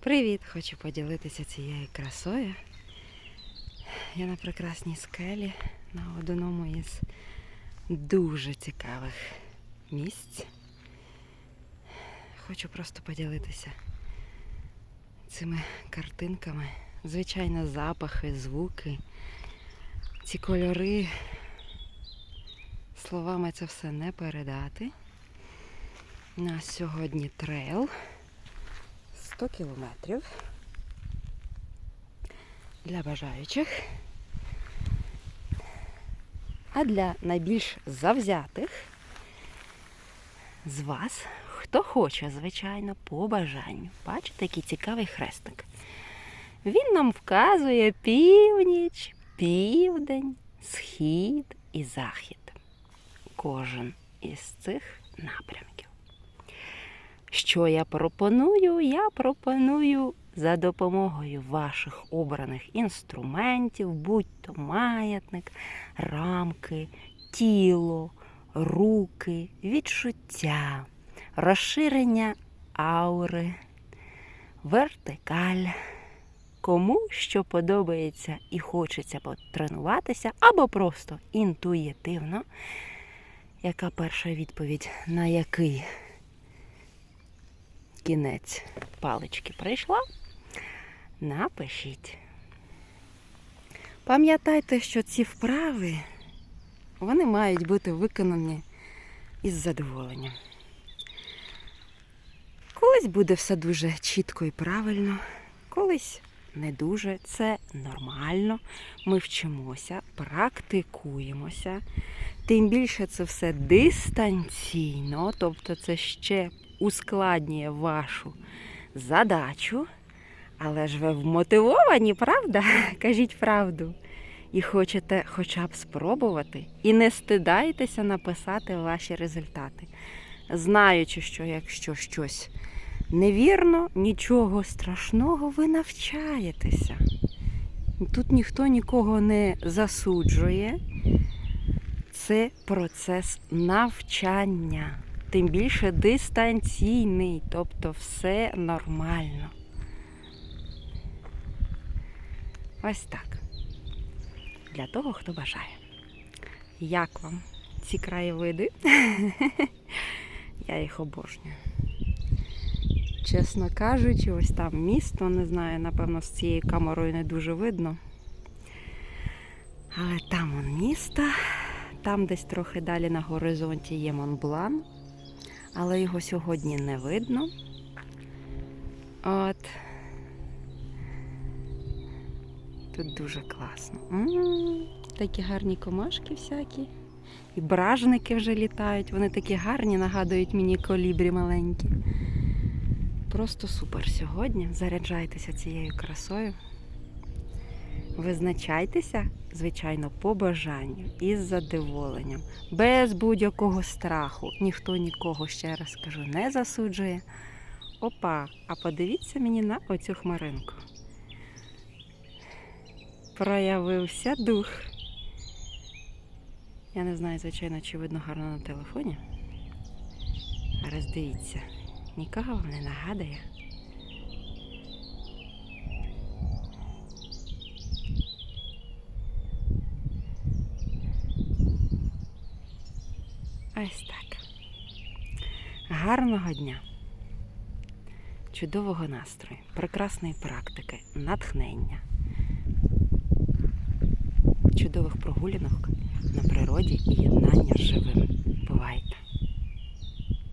Привіт! Хочу поділитися цією красою. Я на прекрасній скелі на одному із дуже цікавих місць. Хочу просто поділитися цими картинками. Звичайно, запахи, звуки, ці кольори. Словами це все не передати. У нас сьогодні трейл. 100 кілометрів для бажаючих. А для найбільш завзятих з вас, хто хоче, звичайно, по бажанню. Бачите, який цікавий хрестик. Він нам вказує північ, південь, схід і захід. Кожен із цих напрямків. Що я пропоную? Я пропоную за допомогою ваших обраних інструментів, будь-то маятник, рамки, тіло, руки, відчуття, розширення аури, вертикаль. Кому що подобається і хочеться потренуватися, або просто інтуїтивно. Яка перша відповідь на який кінець палички прийшла, напишіть. Пам'ятайте, що ці вправи вони мають бути виконані із задоволенням. Колись буде все дуже чітко і правильно, колись не дуже. Це нормально. Ми вчимося, практикуємося. Тим більше це все дистанційно, тобто це ще ускладнює вашу задачу. Але ж ви вмотивовані, правда? Кажіть правду. І хочете хоча б спробувати, і не стидайтеся написати ваші результати, знаючи, що якщо щось невірно, нічого страшного, ви навчаєтеся. Тут ніхто нікого не засуджує. Це процес навчання тим більше дистанційний, тобто все нормально. Ось так. Для того, хто бажає. Як вам ці краєвиди? Я їх обожнюю. Чесно кажучи, ось там місто, не знаю, напевно, з цією камерою не дуже видно. Але там он місто, там десь трохи далі на горизонті є Монблан але його сьогодні не видно. От. Тут дуже класно. М-м, такі гарні комашки всякі. І бражники вже літають. Вони такі гарні, нагадують мені колібрі маленькі. Просто супер сьогодні. Заряджайтеся цією красою. Визначайтеся, звичайно, по бажанню і з задоволенням, без будь-якого страху. Ніхто нікого, ще раз скажу, не засуджує. Опа, а подивіться мені на оцю хмаринку. Проявився дух. Я не знаю, звичайно, чи видно гарно на телефоні. Роздивіться, нікого вам не нагадує. Ось так. Гарного дня, чудового настрою, прекрасної практики, натхнення, чудових прогулянок на природі і єднання з живим.